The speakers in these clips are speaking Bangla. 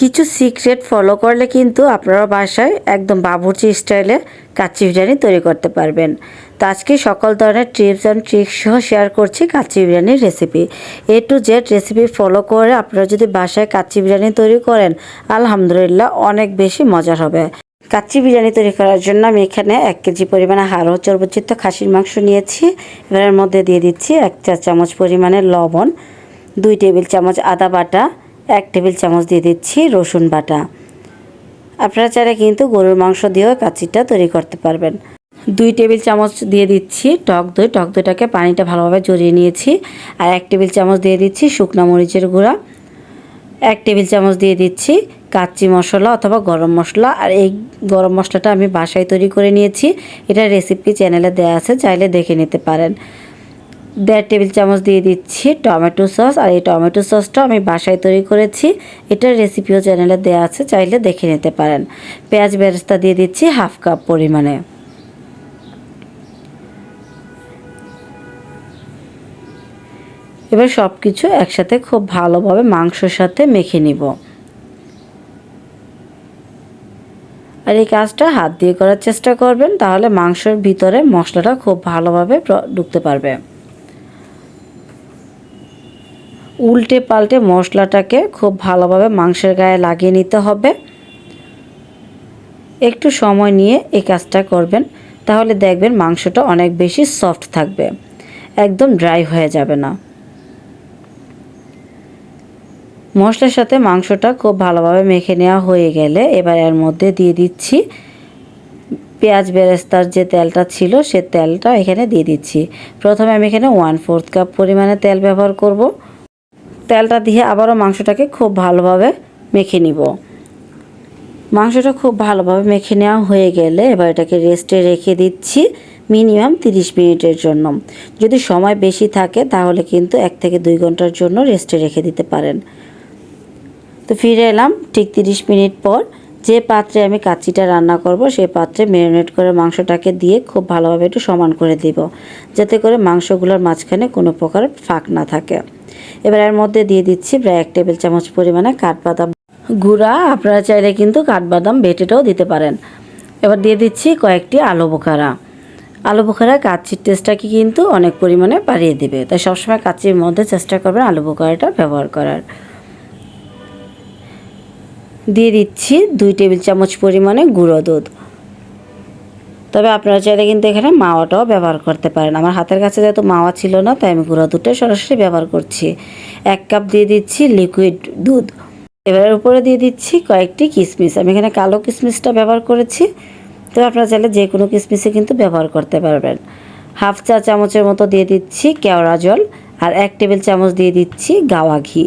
কিছু সিক্রেট ফলো করলে কিন্তু আপনারা বাসায় একদম বাবুর্চি স্টাইলে কাচ্চি বিরিয়ানি তৈরি করতে পারবেন। তো আজকে সকল ধরনের টিপস অ্যান্ড ট্রিক্স সহ শেয়ার করছি কাচ্চি বিরিয়ানির recipe A to Z recipe follow করে আপনারা যদি বাসায় কাচ্চি বিরিয়ানি তৈরি করেন, আলহামদুলিল্লাহ অনেক বেশি মজার হবে। কাচ্চি বিরিয়ানি তৈরি করার জন্য আমি এখানে এক কেজি পরিমাণে হাড় চর্বচিত্ত খাসির মাংস নিয়েছি। এবারের মধ্যে দিয়ে দিচ্ছি এক চা চামচ পরিমাণে লবণ, দুই টেবিল চামচ আদা বাটা এক টেবিল চামচ দিয়ে দিচ্ছি রসুন বাটা। আপনারা চাইলে কিন্তু গরুর মাংস দিয়েও কাচ্চিটা তৈরি করতে পারবেন। দুই টেবিল চামচ দিয়ে দিচ্ছি টক দই। টক দইটাকে পানিটা ভালোভাবে জড়িয়ে নিয়েছি। আর এক টেবিল চামচ দিয়ে দিচ্ছি শুকনো মরিচের গুঁড়া। এক টেবিল চামচ দিয়ে দিচ্ছি কাচ্চি মশলা অথবা গরম মশলা। আর এই গরম মশলাটা আমি বাসায় তৈরি করে নিয়েছি। এটা রেসিপি চ্যানেলে দেওয়া আছে, চাইলে দেখে নিতে পারেন। দেড় টেবিল চামচ দিয়ে দিচ্ছি টমেটো সস। আর এই টমেটো সসটা আমি বাসায় তৈরি করেছি। এটার রেসিপিও চ্যানেলে দেওয়া আছে, চাইলে দেখে নিতে পারেন। পেঁয়াজ বেরেস্তা দিয়ে দিচ্ছি হাফ কাপ পরিমাণে। এবার সব কিছু একসাথে খুব ভালোভাবে মাংসর সাথে মেখে নিব। আর এই কাজটা হাত দিয়ে করার চেষ্টা করবেন, তাহলে মাংসের ভিতরে মশলাটা খুব ভালোভাবে ঢুকতে পারবে। উল্টে পাল্টে মশলাটাকে খুব ভালোভাবে মাংসের গায়ে লাগিয়ে নিতে হবে। একটু সময় নিয়ে এই কাজটা করবেন, তাহলে দেখবেন মাংসটা অনেক বেশি সফট থাকবে, একদম ড্রাই হয়ে যাবে না। মশলার সাথে মাংসটা খুব ভালোভাবে মেখে নেওয়া হয়ে গেলে এবার এর মধ্যে দিয়ে দিচ্ছি পেঁয়াজ বেরেস্তার যে তেলটা ছিল, সে তেলটা এখানে দিয়ে দিচ্ছি। প্রথমে আমি এখানে ওয়ান ফোর্থ কাপ পরিমাণে তেল ব্যবহার করব। তেলটা দিয়ে আবারও মাংসটাকে খুব ভালোভাবে মেখে নিব। মাংসটা খুব ভালোভাবে মেখে নেওয়া হয়ে গেলে এবার এটাকে রেস্টে রেখে দিচ্ছি মিনিমাম তিরিশ মিনিটের জন্য। যদি সময় বেশি থাকে তাহলে কিন্তু এক থেকে দুই ঘণ্টার জন্য রেস্টে রেখে দিতে পারেন। তো ফিরে এলাম ঠিক তিরিশ মিনিট পর। যে পাত্রে আমি কাচ্চিটা রান্না করব সেই পাত্রে ম্যারিনেট করে মাংসটাকে দিয়ে খুব ভালোভাবে একটু সমান করে দিব। যাতে করে মাংসগুলোর মাঝখানে কোনো প্রকার ফাঁক না থাকে। এবার এর মধ্যে দিয়ে দিচ্ছি প্রায় এক টেবিল চামচ পরিমাণে কাঠবাদাম গুঁড়া। আপনারা চাইলে কিন্তু কাঠবাদাম বেটেটাও দিতে পারেন। এবার দিয়ে দিচ্ছি কয়েকটি আলু বোখারা। আলু বোখারা কাচ্চির টেস্টটাকে কিন্তু অনেক পরিমাণে বাড়িয়ে দেবে। তাই সবসময় কাচ্চির মধ্যে চেষ্টা করবেন আলু বোখারাটা ব্যবহার করার। দিয়ে দিচ্ছি দুই টেবিল চামচ পরিমাণে গুঁড়ো দুধ। তবে আপনারা চাইলে কিন্তু এখানে মাওয়াটাও ব্যবহার করতে পারেন। আমার হাতের কাছে যেহেতু মাওয়া ছিল না, তাই আমি গুঁড়ো দুধটা সরাসরি ব্যবহার করছি। এক কাপ দিয়ে দিচ্ছি লিকুইড দুধ। এবারের উপরে দিয়ে দিচ্ছি কয়েকটি কিশমিশ আমি এখানে কালো কিশমিশটা ব্যবহার করেছি। তো আপনারা চাইলে যে কোনো কিশমিশে কিন্তু ব্যবহার করতে পারবেন। হাফ চা চামচের মতো দিয়ে দিচ্ছি কেওড়া জল আর এক টেবিল চামচ দিয়ে দিচ্ছি গাওয়া ঘি।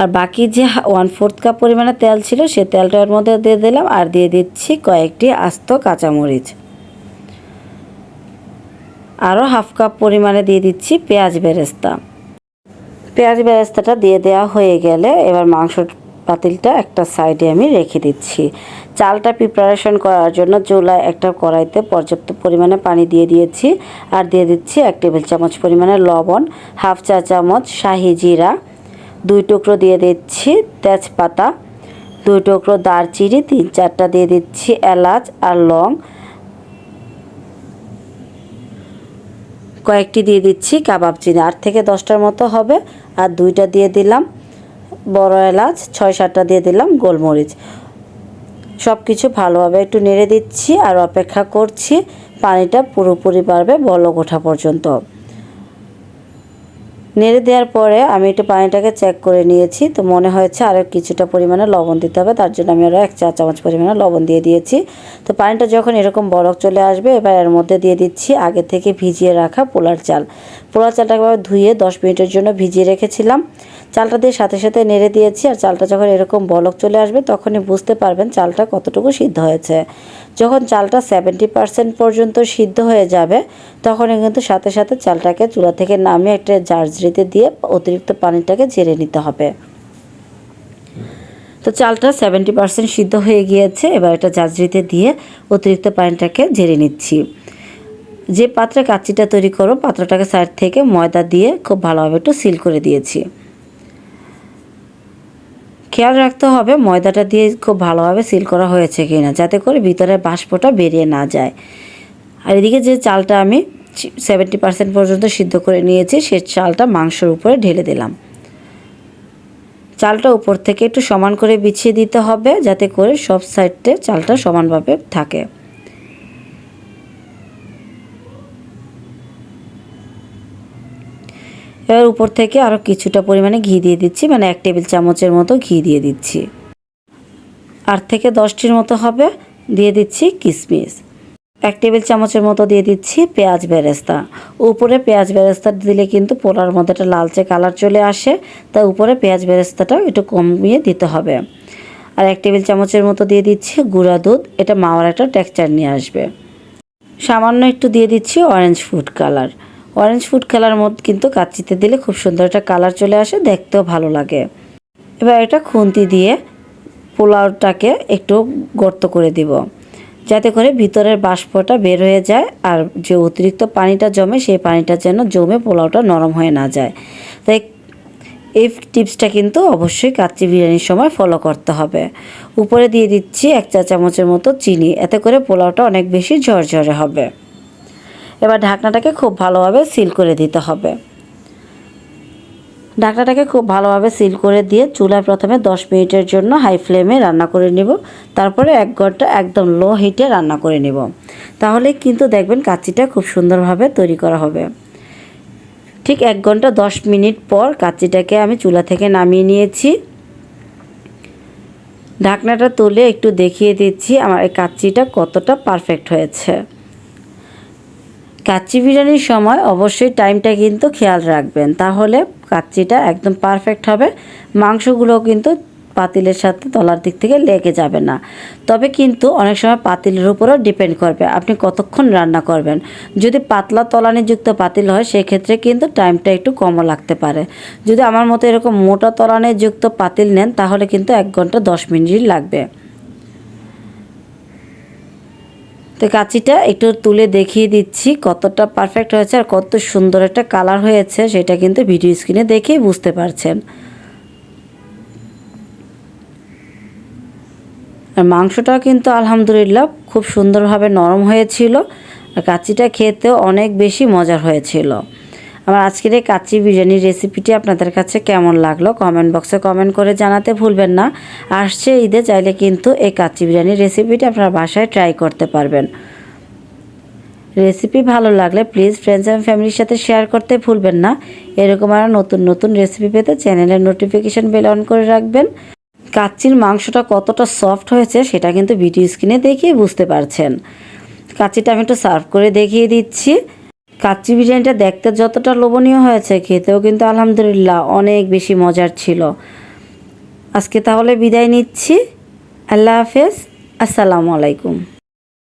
আর বাকি যে ওয়ান ফোর্থ কাপ পরিমাণে তেল ছিল, সে তেলটা ওর মধ্যে দিয়ে দিলাম আর দিয়ে দিচ্ছি কয়েকটি আস্ত কাঁচামরিচ। আরও হাফ কাপ পরিমাণে দিয়ে দিচ্ছি পেঁয়াজ বেরেস্তা। পেঁয়াজ বেরেস্তাটা দিয়ে দেওয়া হয়ে গেলে এবার মাংস পাতিলটা একটা সাইডে আমি রেখে দিচ্ছি। চালটা প্রিপারেশন করার জন্য চুলায় একটা কড়াইতে পর্যাপ্ত পরিমাণে পানি দিয়ে দিয়েছি। আর দিয়ে দিচ্ছি এক টেবিল চামচ পরিমাণে লবণ হাফ চা চামচ শাহি জিরা দুই টুকরো দিয়ে দিচ্ছি তেজপাতা, দুই টুকরো দারচিনি, তিন চারটা দিয়ে দিচ্ছি এলাচ আর লং। কয়েকটি দিয়ে দিচ্ছি কাবাব চিনি, আট থেকে দশটার মতো হবে। আর দুইটা দিয়ে দিলাম বড় এলাচ, ছয় সাতটা দিয়ে দিলাম গোলমরিচ। সব কিছু ভালোভাবে একটু নেড়ে দিচ্ছি আর অপেক্ষা করছি, পানিটা পুরোপুরি পারবে বলক ওঠা পর্যন্ত। নেড়ে দেওয়ার পরে আমি একটু পানিটাকে চেক করে নিয়েছি। তো মনে হয়েছে আরও কিছুটা পরিমাণে লবণ দিতে হবে। তার জন্য আমি আরও এক চা চামচ পরিমাণে লবণ দিয়ে দিয়েছি। তো পানিটা যখন এরকম বরফ চলে আসবে, এবার এর মধ্যে দিয়ে দিচ্ছি আগে থেকে ভিজিয়ে রাখা পোলার চাল। পোলার চালটাকে ধুয়ে দশ মিনিটের জন্য ভিজিয়ে রেখেছিলাম। চালটা দিয়ে সাথে সাথে নেড়ে দিয়েছি আর চালটা যখন এরকম বলক চলে আসবে তখনই বুঝতে পারবেন চালটা কতটুকু সিদ্ধ হয়েছে। যখন চালটা সেভেন্টি পার্সেন্ট পর্যন্ত সিদ্ধ হয়ে যাবে, তখনই কিন্তু সাথে সাথে চালটাকে চুলা থেকে নামিয়ে একটা জার্জরিতে দিয়ে অতিরিক্ত পানিটাকে ঝেড়ে নিতে হবে। তো চালটা সেভেন্টি পার্সেন্ট সিদ্ধ হয়ে গিয়েছে, এবার এটা জাজরিতে দিয়ে অতিরিক্ত পানিটাকে ঝেড়ে নিচ্ছি। যে পাত্রে কাচ্চিটা তৈরি করো পাত্রটাকে সাইড থেকে ময়দা দিয়ে খুব ভালোভাবে একটু সিল করে দিয়েছি। খেয়াল রাখতে হবে ময়দাটা দিয়ে খুব ভালোভাবে সিল করা হয়েছে কি না যাতে করে ভিতরে বাষ্পটা বেরিয়ে না যায়। আর এদিকে যে চালটা আমি সেভেন্টি পার্সেন্ট পর্যন্ত সিদ্ধ করে নিয়েছি, সে চালটা মাংসের উপরে ঢেলে দিলাম। চালটা উপর থেকে একটু সমান করে বিছিয়ে দিতে হবে, যাতে করে সব সাইডে চালটা সমানভাবে থাকে। এবার উপর থেকে আরও কিছুটা পরিমাণে ঘি দিয়ে দিচ্ছি মানে এক টেবিল চামচের মতো ঘি দিয়ে দিচ্ছি। আট থেকে দশটির মতো হবে, দিয়ে দিচ্ছি কিশমিশ এক টেবিল চামচের মতো দিয়ে দিচ্ছি পেঁয়াজ বেরেস্তা। উপরে পেঁয়াজ বেরেস্তা দিলে কিন্তু পোলার মধ্যে একটা লালচে কালার চলে আসে, তাই উপরে পেঁয়াজ বেরেস্তাটা একটু কমিয়ে দিতে হবে। আর এক টেবিল চামচের মতো দিয়ে দিচ্ছি গুঁড়া দুধ, এটা মাওয়ার একটা টেক্সচার নিয়ে আসবে। সামান্য একটু দিয়ে দিচ্ছি orange food colour. Orange food colour মধ্যে কিন্তু কাচ্চিতে দিলে খুব সুন্দর একটা কালার চলে আসে, দেখতেও ভালো লাগে। এবার এটা খুন্তি দিয়ে পোলাওটাকে একটু গর্ত করে দিব, যাতে করে ভিতরের বাষ্পটা বের হয়ে যায় আর যে অতিরিক্ত পানিটা জমে সেই পানিটা যেন জমে পোলাওটা নরম হয়ে না যায়। তাই এই টিপসটা কিন্তু অবশ্যই কাচ্চি বিরিয়ানির সময় ফলো করতে হবে। উপরে দিয়ে দিচ্ছি এক চা চামচের মতো চিনি, এতে করে পোলাওটা অনেক বেশি ঝরঝরে হবে। এবার ঢাকনাটাকে খুব ভালোভাবে সিল করে দিতে হবে। ঢাকনাটাকে খুব ভালোভাবে সিল করে দিয়ে চুলায় প্রথমে দশ মিনিটের জন্য হাই ফ্লেমে রান্না করে নেব। তারপরে এক ঘণ্টা একদম লো হিটে রান্না করে নেব। তাহলে কিন্তু দেখবেন কাচ্চিটা খুব সুন্দরভাবে তৈরি করা হবে। ঠিক এক ঘণ্টা দশ মিনিট পর কাচ্চিটাকে আমি চুলা থেকে নামিয়ে নিয়েছি। ঢাকনাটা তুলে একটু দেখিয়ে দিচ্ছি আমার এই কাচ্চিটা কতটা পারফেক্ট হয়েছে। কাচ্চি বিরিয়ানির সময় অবশ্যই টাইমটা কিন্তু খেয়াল রাখবেন। তাহলে কাচ্চিটা একদম পারফেক্ট হবে। মাংসগুলো কিন্তু পাতিলের সাথে তলার দিক থেকে লেগে যাবে না। তবে কিন্তু অনেক সময় পাতিলের উপরও ডিপেন্ড করবে। আপনি কতক্ষণ রান্না করবেন? যদি পাতলা তলানিযুক্ত পাতিল হয়, সেক্ষেত্রে কিন্তু টাইমটা একটু কমও লাগতে পারে। যদি আমার মতো এরকম মোটা তলানিযুক্ত পাতিল নেন, তাহলে কিন্তু এক ঘণ্টা দশ মিনিট লাগবে। তো কাঁচিটা একটু তুলে দেখিয়ে দিচ্ছি কতটা পারফেক্ট হয়েছে আর কত সুন্দর একটা কালার হয়েছে, সেটা কিন্তু ভিডিও স্ক্রিনে দেখেই বুঝতে পারছেন। আর মাংসটাও কিন্তু আলহামদুলিল্লাহ খুব সুন্দরভাবে নরম হয়েছিল, আর কাচিটা খেতেও অনেক বেশি মজার হয়েছিল। আমার আজকের এই কাচ্চি বিরিয়ানির রেসিপিটি আপনাদের কাছে কেমন লাগল কমেন্ট বক্সে কমেন্ট করে জানাতে ভুলবেন না। আসছে ঈদে, চাইলে কিন্তু এই কাচ্চি বিরিয়ানির রেসিপিটি আপনার বাসায় ট্রাই করতে পারবেন। রেসিপি ভালো লাগলে প্লিজ ফ্রেন্ডস অ্যান্ড ফ্যামিলির সাথে শেয়ার করতে ভুলবেন না। এরকম আরও নতুন নতুন রেসিপি পেতে চ্যানেলের নোটিফিকেশান বেল অন করে রাখবেন। কাচ্চির মাংসটা কতটা সফট হয়েছে সেটা কিন্তু ভিডিও স্ক্রিনে দেখিয়ে বুঝতে পারছেন। কাচ্চিটা আমি একটু সার্ভ করে দেখিয়ে দিচ্ছি। কাচ্চি বিরিয়ানিটা দেখতে যতটা লোভনীয় হয়েছে, খেতেও কিন্তু আলহামদুলিল্লাহ অনেক বেশি মজার ছিল। আজকে তাহলে বিদায় নিচ্ছি। আল্লাহ হাফেজ। আসসালামু আলাইকুম।